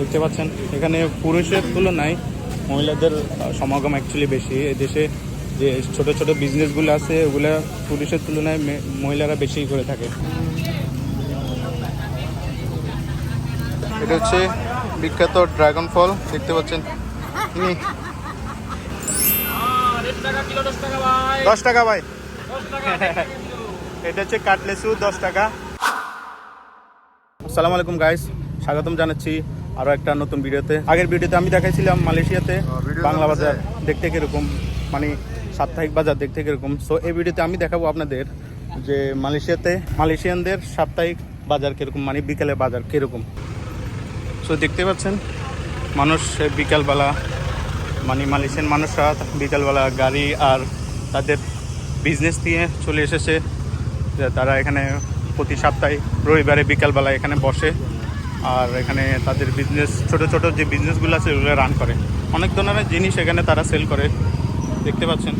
দেখতে পাচ্ছেন। এখানে পুরুষের তুলনায় মহিলাদের সমাগম অ্যাকচুয়ালি বেশি। দেশে যে ছোট ছোট বিজনেসগুলো আছে, ওগুলো পুরুষের তুলনায় মহিলারা বেশি করে থাকে। এটা হচ্ছে বিখ্যাত ড্রাগন ফল, দেখতে পাচ্ছেন। দশ টাকা, ভাই। এটা হচ্ছে কাটলেসু, দশ টাকা। আসসালামু আলাইকুম গাইস স্বাগতম জানাচ্ছি আরও একটা নতুন ভিডিওতে। আগের ভিডিওতে আমি দেখাইছিলাম মালয়েশিয়াতে। বাংলা বাজার দেখতে কীরকম মানে সাপ্তাহিক বাজার দেখতে কীরকম। সো এই ভিডিওতে আমি দেখাবো আপনাদের যে মালয়েশিয়াতে মালয়েশিয়ানদের সাপ্তাহিক বাজার কীরকম মানে বিকেলে বাজার কীরকম। সো দেখতে পাচ্ছেন মানুষ বিকালবেলা মানে মালয়েশিয়ান মানুষরা বিকালবেলা গাড়ি আর তাদের বিজনেস নিয়ে চলে এসেছে। তারা এখানে প্রতি সপ্তাহে রবিবারে বিকালবেলা এখানে বসে। আর এখানে তাদের বিজনেস ছোট ছোট যে বিজনেসগুলো আছে, ওগুলো রান করে। অনেক ধরনের জিনিস এখানে তারা সেল করে। দেখতে পাচ্ছেন?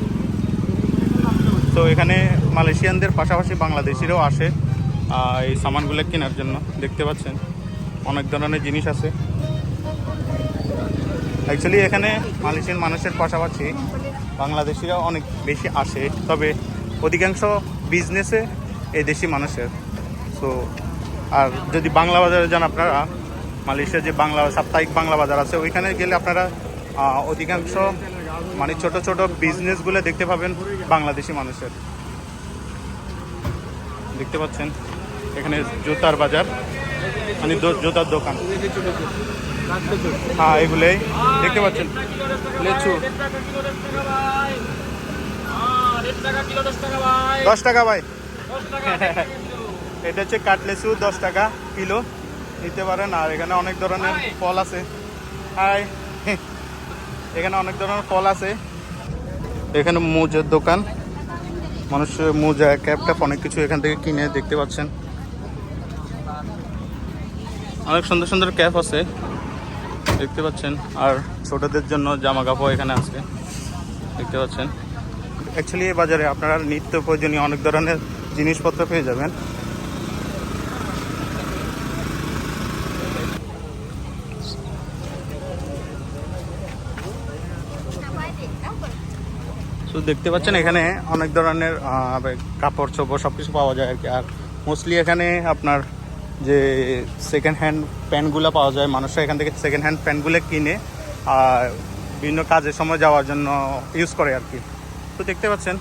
তো এখানে মালয়েশিয়ানদের পাশাপাশি বাংলাদেশিরাও আসে এই সামানগুলো কেনার জন্য। দেখতে পাচ্ছেন? অনেক ধরনের জিনিস আছে। অ্যাকচুয়ালি এখানে মালয়েশিয়ান মানুষের পাশাপাশি বাংলাদেশিরা অনেক বেশি আসে। তবে অধিকাংশ বিজনেসে এই দেশি মানুষের। সো আর যদি বাংলা বাজারে যান আপনারা মালয়েশিয়ার যে বাংলা সাপ্তাহিক বাংলা বাজার আছে ওইখানে গেলে আপনারা অধিকাংশ মানে ছোট ছোট বিজনেসগুলো দেখতে পাবেন বাংলাদেশি মানুষের। দেখতে পাচ্ছেন? এখানে জুতার বাজার মানে জুতার দোকান। হ্যাঁ এগুলোই। দেখতে পাচ্ছেন? লেচু। দশ টাকা ভাই। এটা হচ্ছে কাটলেসু দশ টাকা কিলো। নিতে পারেন। আর এখানে অনেক ধরনের ফল আছে। হাই। এখানে অনেক ধরনের ফল আছে। এখানে মোজের দোকান। মানুষ মোজা ক্যাপ ট্যাপ অনেক কিছু এখান থেকে কিনে দেখতে পাচ্ছেন। অনেক সুন্দর সুন্দর ক্যাপ আছে। দেখতে পাচ্ছেন। আর ছোটদের জন্য জামা কাপড় এখানে আছে। দেখতে পাচ্ছেন। অ্যাকচুয়ালি এই বাজারে আপনারা নিত্য প্রয়োজনীয় অনেক ধরনের জিনিসপত্র পেয়ে যাবেন। তো দেখতে পাচ্ছেন এখানে অনেক ধরনের কাপড় চোপড় সব কিছু পাওয়া যায় আর কি। আর মোস্টলি এখানে আপনার যে সেকেন্ড হ্যান্ড প্যান্টগুলো পাওয়া যায়, মানুষরা এখান থেকে সেকেন্ড হ্যান্ড প্যান্টগুলো কিনে, আর বিভিন্ন কাজের সময় যাওয়ার জন্য ইউজ করে আর কি। তো দেখতে পাচ্ছেন,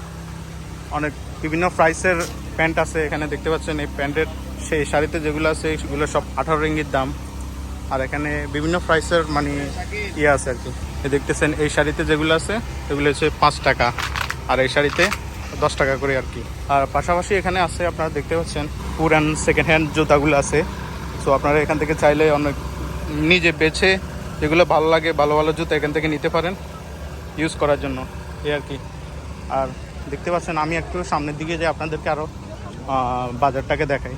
অনেক বিভিন্ন প্রাইসের প্যান্ট আছে। এখানে দেখতে পাচ্ছেন এই প্যান্টের সেই শাড়িতে যেগুলো আছে, সেগুলো সব আঠারো রিঙ্গির দাম। আর এখানে বিভিন্ন প্রাইসের মানে ইয়ে আছে আর কি। দেখতেছেন, এই শাড়িতে যেগুলো আছে, এগুলো হচ্ছে পাঁচ টাকা। আর এই শাড়িতে দশ টাকা করে আর কি। আর পাশাপাশি এখানে আছে, আপনারা দেখতে পাচ্ছেন, পুরান সেকেন্ড হ্যান্ড জুতাগুলো আছে। সো আপনারা এখান থেকে চাইলে অনেক নিজে বেছে যেগুলো ভালো লাগে, ভালো ভালো জুতা এখান থেকে নিতে পারেন ইউজ করার জন্য। এই আর কি। আর দেখতে পাচ্ছেন, আমি একটু সামনের দিকে যে আপনাদেরকে আরও বাজারটাকে দেখাই।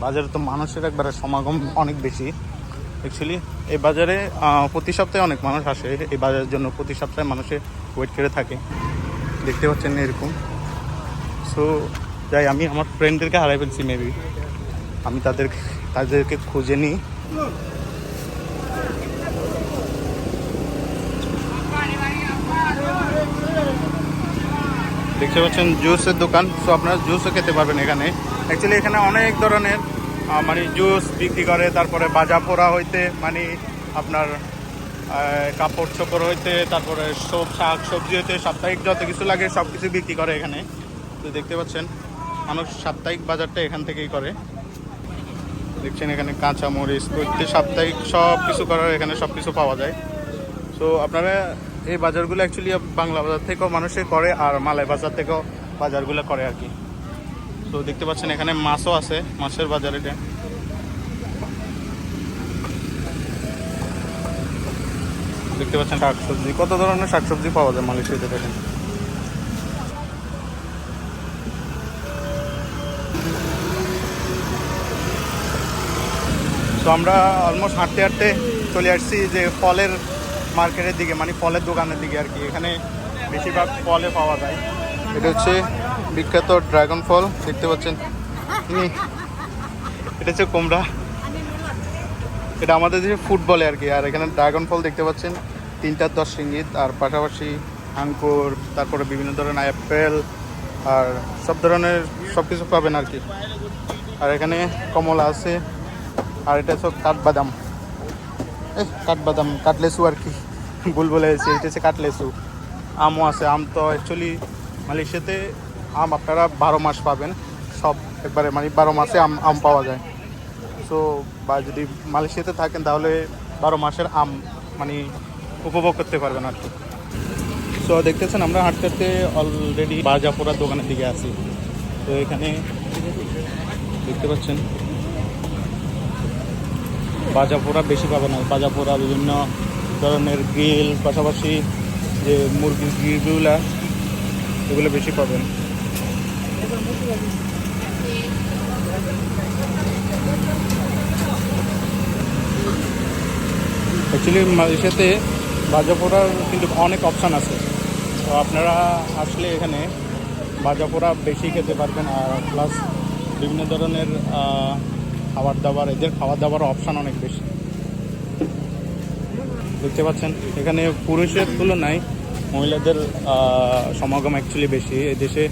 বাজারে তো মানুষের একবারে সমাগম অনেক বেশি। অ্যাকচুয়ালি এই বাজারে প্রতি সপ্তাহে অনেক মানুষ আসে। এই বাজারের জন্য প্রতি সপ্তাহে মানুষে ওয়েট করে থাকে। দেখতে পাচ্ছেন এরকম। সো যাই, আমি আমার ফ্রেন্ডদেরকে হারাই ফেলছি মেবি আমি তাদের তাদেরকে খুঁজে নিই। দেখতে পাচ্ছেন জুসের দোকান। সো আপনারা জুসও খেতে পারবেন এখানে। অ্যাকচুয়ালি এখানে অনেক ধরনের মানে জুস বিক্রি করে। তারপরে বাজা পোড়া হইতে মানে আপনার কাপড় চোপড় হইতে, তারপরে সব শাক সবজি হইতে, সাপ্তাহিক যত কিছু লাগে সব কিছু বিক্রি করে এখানে। তো দেখতে পাচ্ছেন, মানুষ সাপ্তাহিক বাজারটা এখান থেকেই করে। দেখছেন এখানে কাঁচা মরিচ প্রত্যেক সাপ্তাহিক সব কিছু করার এখানে সব কিছু পাওয়া যায়। তো আপনারা এই বাজারগুলো অ্যাকচুয়ালি বাংলা বাজার থেকেও মানুষে করে আর মালাই বাজার থেকেও বাজারগুলো করে আর কি। তো দেখতে পাচ্ছেন এখানে মাছও আছে, মাছের বাজার এটা। দেখতে পাচ্ছেন শাকসবজি কত ধরনের শাকসবজি পাওয়া যায় মালয়েশিয়াতে দেখেন। তো আমরা অলমোস্ট হাঁটতে হাঁটতে চলে আসছি যে ফলের মার্কেটের দিকে মানে ফলের দোকানের দিকে আর কি। এখানে বেশিরভাগ ফলে পাওয়া যায়। এটা হচ্ছে বিখ্যাত ড্রাগন ফল দেখতে পাচ্ছেন। এটা হচ্ছে কুমড়া। এটা আমাদের দেশে ফুটবলে আর কি। আর এখানে ড্রাগন ফল দেখতে পাচ্ছেন তিনটা দশ রিঙ্গিত আর পাশাপাশি আঙ্কুর তারপরে বিভিন্ন ধরনের অ্যাপেল আর সব ধরনের সব কিছু পাবেন আর কি। আর এখানে কমলা আছে আর এটা সব কাঠবাদাম। কাঠবাদাম কাটলেসু আর কি। ভুল বলে গেছি এটা কাটলেসু আমও আছে, আম তো অ্যাকচুয়ালি মালয়েশিয়াতে আম আপনারা বারো মাস পাবেন। সব একবারে মানে বারো মাসে আম আম পাওয়া যায়। সো বা যদি মালয়েশিয়াতে থাকেন তাহলে বারো মাসের আম মানে উপভোগ করতে পারবেন আর কি। সো দেখতেছেন আমরা হাঁটতে হাঁটতে অলরেডি বাজাপুরার দোকানের দিকে আছি। তো এখানে দেখতে পাচ্ছেন বাজাপোড়া বেশি পাবেন না। বাজাপোড়া বিভিন্ন ধরনের গ্রিল, পাশাপাশি যে মুরগির গ্রিলগুলা, এগুলো বেশি পাবেন। অ্যাকচুয়ালি মালয়েশিয়াতে বাজাপোড়ার কিন্তু অনেক অপশান আছে। তো আপনারা আসলে এখানে বাজা পোড়া বেশি খেতে পারবেন। আর প্লাস বিভিন্ন ধরনের খাবার দাবার এদের খাবার দাবার অপশান অনেক বেশি। দেখতে পাচ্ছেন, এখানে পুরুষের তুলনায় মহিলাদের সমাগম অ্যাকচুয়ালি বেশি। এদেশে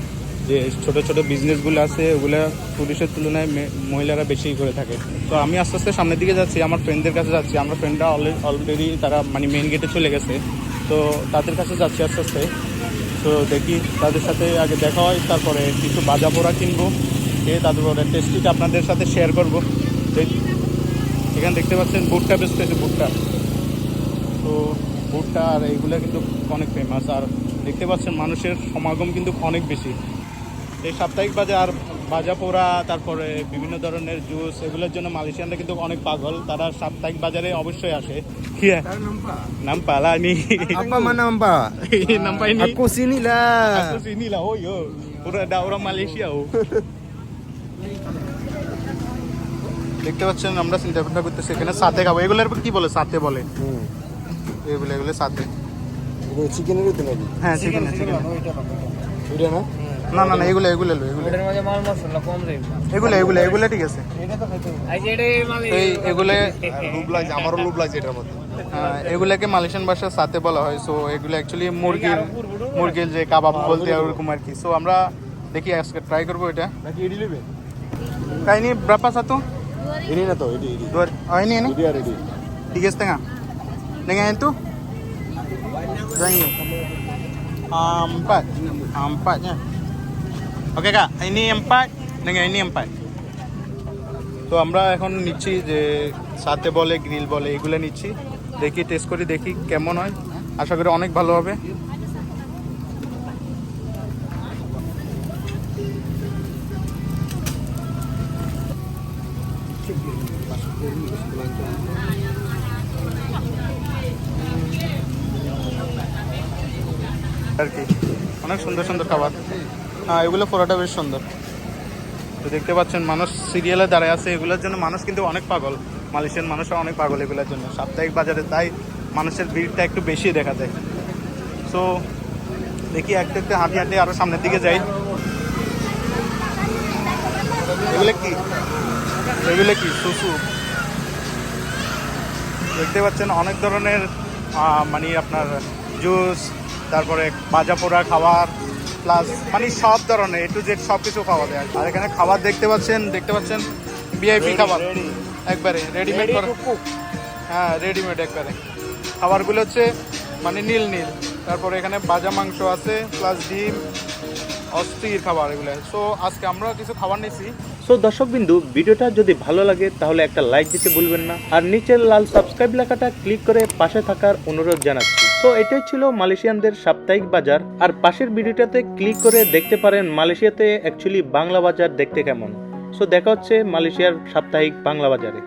যে ছোট ছোট বিজনেসগুলো আছে, ওগুলো পুরুষের তুলনায় মহিলারা বেশি করে থাকে। তো আমি আস্তে আস্তে সামনের দিকে যাচ্ছি, আমার ফ্রেন্ডদের কাছে যাচ্ছি। আমার ফ্রেন্ডরা অলরেডি তারা মানে মেন গেটে চলে গেছে। তো তাদের কাছে যাচ্ছি আস্তে আস্তে। তো দেখি তাদের সাথে আগে দেখা হয়, তারপরে কিছু বাজা পোড়া কিনবো। খেয়ে তারপরে টেস্টিটা আপনাদের সাথে শেয়ার করব। এখানে দেখতে পাচ্ছেন বুটটা বেচতেছে বুটটা তো ভুট্টা আর এইগুলো কিন্তু অনেক ফেমাস আর দেখতে পাচ্ছেন মানুষের সমাগম কিন্তু অনেক বেশি। এই সাপ্তাহিক বাজার ভাজা পোড়া তারপরে বিভিন্ন ধরনের জুস এগুলোর জন্য মালয়েশিয়ানরা কিন্তু অনেক পাগল। তারা সাপ্তাহিক বাজারে অবশ্যই আসে। কি নাম পালা নি Apa mana Mbak? নাম পাইনি Aku sini lah. Aku sini lah, oh yo. Udah ada orang Malaysia oh. দেখতে পাচ্ছেন আমরা চিন্তা ভাবনা করতেছি এখানে সাথে খাব। এগুলোর কি বলে? সাথে বলে. এগুলো এগুলো সাথে। হ্যাঁ চিকেন চিকেন? না? না না এগুলো এগুলো লো এগুলো। এটার মধ্যে মাল মশলা কম দেবে এগুলো এগুলো এগুলো ঠিক আছে। এই যে এটা মাল এই এগুলো lagi, আমারও লুব এটার মধ্যে। এগুলোকে মালয়েশিয়ান ভাষার সাথে বলা হয়। সো এগুলো অ্যাকচুয়ালি মুরগির মুরগির যে কাবাব বলতে হয় ওরকম আর কি। সো আমরা দেখি আজকে ট্রাই করব এটা. কাহিনি berapa satu Ini na to, ini ini. dua oh ini ini Ini di. tiga setengah dengan itu yang ini Ah, empat Ah, empatnya oke kak ini empat dengan ini empat তো আমরা এখন নিচ্ছি যে সাথে বলে গ্রিল বলে এগুলো নিচ্ছি দেখি টেস্ট করে দেখি কেমন হয় আশা করি অনেক ভালো হবে আর কি, অনেক সুন্দর সুন্দর খাবার। হ্যাঁ এগুলো পুরোটা বেশ সুন্দর। তো দেখতে পাচ্ছেন, মানুষ সিরিয়ালে দাঁড়ায় আছে, এগুলোর জন্য মানুষ কিন্তু অনেক পাগল। মালয়েশিয়ান মানুষরা অনেক পাগল এগুলোর জন্য। সাপ্তাহিক বাজারে তাই মানুষের ভিড়টা একটু বেশি দেখা যায়। সো দেখি একটা একটা হাঁটি হাঁটি আরও সামনের দিকে যাই। এগুলো কি? এগুলো কি? সুসু? দেখতে পাচ্ছেন অনেক ধরনের মানে আপনার জুস তারপরে ভাজা পোড়া খাবার প্লাস মানে সব ধরনের এ টু জেড সব কিছু পাওয়া দেয় আর এখানে খাবার দেখতে পাচ্ছেন দেখতে পাচ্ছেন ভিআইপি খাবার। একবারে রেডিমেড হ্যাঁ রেডিমেড একবারে। খাবারগুলো হচ্ছে মানে নীল নীল। তারপরে এখানে বাজা মাংস আছে প্লাস ডিম অস্থির খাবার এগুলো। সো আজকে আমরা কিছু খাবার নিয়েছি সো দর্শকবিন্দু, ভিডিওটা যদি ভালো লাগে, তাহলে একটা লাইক দিতে ভুলবেন না। আর নিচের লাল সাবস্ক্রাইব লেখাটা ক্লিক করে পাশে থাকার অনুরোধ জানাচ্ছি। তো এটাই ছিল মালয়েশিয়ানদের সাপ্তাহিক বাজার। আর পাশের ভিডিওটাতে ক্লিক করে দেখতে পারেন মালয়েশিয়াতে অ্যাকচুয়ালি বাংলা বাজার দেখতে কেমন। সো দেখা হচ্ছে মালয়েশিয়ার সাপ্তাহিক বাংলা বাজারে।